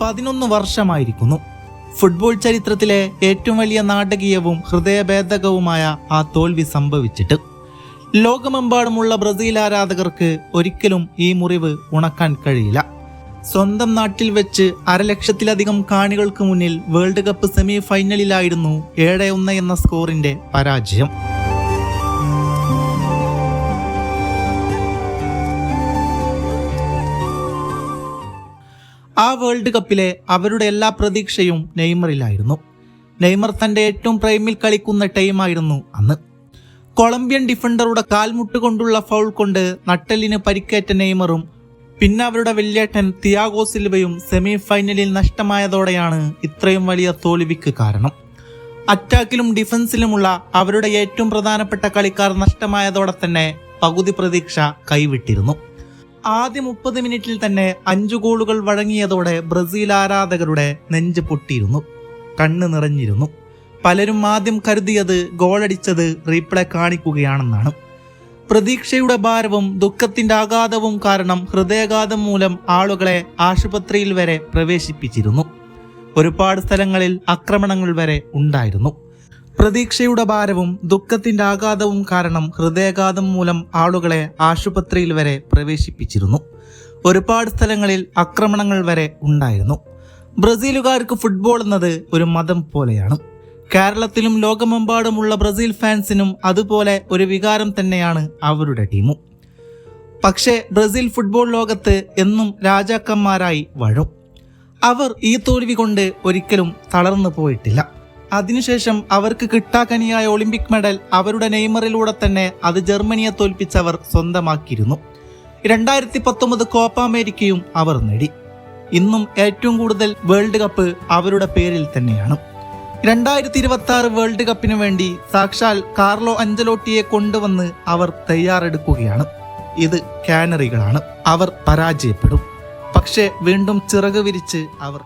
പതിനൊന്ന് വർഷമായിരിക്കുന്നു. ഫുട്ബോൾ ചരിത്രത്തിലെ ഏറ്റവും വലിയ നാടകീയവും ഹൃദയഭേദകവുമായ ആ തോൽവി സംഭവിച്ചിട്ട് ലോകമെമ്പാടുമുള്ള ബ്രസീൽ ആരാധകർക്ക് ഒരിക്കലും ഈ മുറിവ് ഉണക്കാൻ കഴിയില്ല. സ്വന്തം നാട്ടിൽ വെച്ച് അരലക്ഷത്തിലധികം കാണികൾക്ക് മുന്നിൽ വേൾഡ് കപ്പ് സെമി ഫൈനലിലായിരുന്നു ഏഴ് ഒന്ന് എന്ന സ്കോറിന്റെ പരാജയം. ആ വേൾഡ് കപ്പിലെ അവരുടെ എല്ലാ പ്രതീക്ഷയും നെയ്മറിലായിരുന്നു. നെയ്മർ തന്റെ ഏറ്റവും പ്രൈമിൽ കളിക്കുന്ന ടൈമായിരുന്നു അന്ന്. കൊളംബിയൻ ഡിഫൻഡറുടെ കാൽമുട്ട് കൊണ്ടുള്ള ഫൗൾ കൊണ്ട് നട്ടലിന് പരിക്കേറ്റ നെയ്മറും പിന്നെ അവരുടെ വെള്ളിയേട്ടൻ തിയാഗോ സിൽവയും സെമി ഫൈനലിൽ നഷ്ടമായതോടെയാണ് ഇത്രയും വലിയ തോൽവിക്ക് കാരണം. അറ്റാക്കിലും ഡിഫൻസിലുമുള്ള അവരുടെ ഏറ്റവും പ്രധാനപ്പെട്ട കളിക്കാർ നഷ്ടമായതോടെ തന്നെ പകുതി പ്രതീക്ഷ കൈവിട്ടിരുന്നു. ആദ്യ മുപ്പത് മിനിറ്റിൽ തന്നെ അഞ്ചു ഗോളുകൾ വഴങ്ങിയതോടെ ബ്രസീൽ ആരാധകരുടെ നെഞ്ച് പൊട്ടിയിരുന്നു കണ്ണ് നിറഞ്ഞിരുന്നു. പലരും ആദ്യം കരുതിയത് ഗോളടിച്ചത് റീപ്ലേ കാണിക്കുകയാണെന്നാണ്. പ്രതീക്ഷയുടെ ഭാരവും ദുഃഖത്തിന്റെ ആഘാതവും കാരണം ഹൃദയാഘാതം മൂലം ആളുകളെ ആശുപത്രിയിൽ വരെ പ്രവേശിപ്പിച്ചിരുന്നു. ഒരുപാട് സ്ഥലങ്ങളിൽ ആക്രമണങ്ങൾ വരെ ഉണ്ടായിരുന്നു. പ്രതീക്ഷയുടെ ഭാരവും ദുഃഖത്തിന്റെ ആഘാതവും കാരണം ഹൃദയാഘാതം മൂലം ആളുകളെ ആശുപത്രിയിൽ വരെ പ്രവേശിപ്പിച്ചിരുന്നു. ഒരുപാട് സ്ഥലങ്ങളിൽ ആക്രമണങ്ങൾ വരെ ഉണ്ടായിരുന്നു. ബ്രസീലുകാർക്ക് ഫുട്ബോൾ എന്നത് ഒരു മതം പോലെയാണ്. കേരളത്തിലും ലോകമെമ്പാടുമുള്ള ബ്രസീൽ ഫാൻസിനും അതുപോലെ ഒരു വികാരം തന്നെയാണ് അവരുടെ ടീമും. പക്ഷേ ബ്രസീൽ ഫുട്ബോൾ ലോകത്ത് എന്നും രാജാക്കന്മാരായി വഴും അവർ ഈ തോൽവി കൊണ്ട് ഒരിക്കലും തളർന്നു പോയിട്ടില്ല. അതിനുശേഷം അവർക്ക് കിട്ടാക്കനിയായ ഒളിമ്പിക് മെഡൽ അവരുടെ നെയ്മറിലൂടെ തന്നെ അത് ജർമ്മനിയെ തോൽപ്പിച്ചവർ സ്വന്തമാക്കിയിരുന്നു. രണ്ടായിരത്തി പത്തൊമ്പത് കോപ്പ അമേരിക്കയും അവർ നേടി. ഇന്നും ഏറ്റവും കൂടുതൽ വേൾഡ് കപ്പ് അവരുടെ പേരിൽ തന്നെയാണ്. രണ്ടായിരത്തി ഇരുപത്തി ആറ് വേൾഡ് കപ്പിന് വേണ്ടി സാക്ഷാൽ കാർലോ അഞ്ചലോട്ടിയെ കൊണ്ടുവന്ന് അവർ തയ്യാറെടുക്കുകയാണ്. ഇത് കാനറികളാണ്. അവർ പരാജയപ്പെടും. പക്ഷേ വീണ്ടും ചിറക് വിരിച്ച് അവർ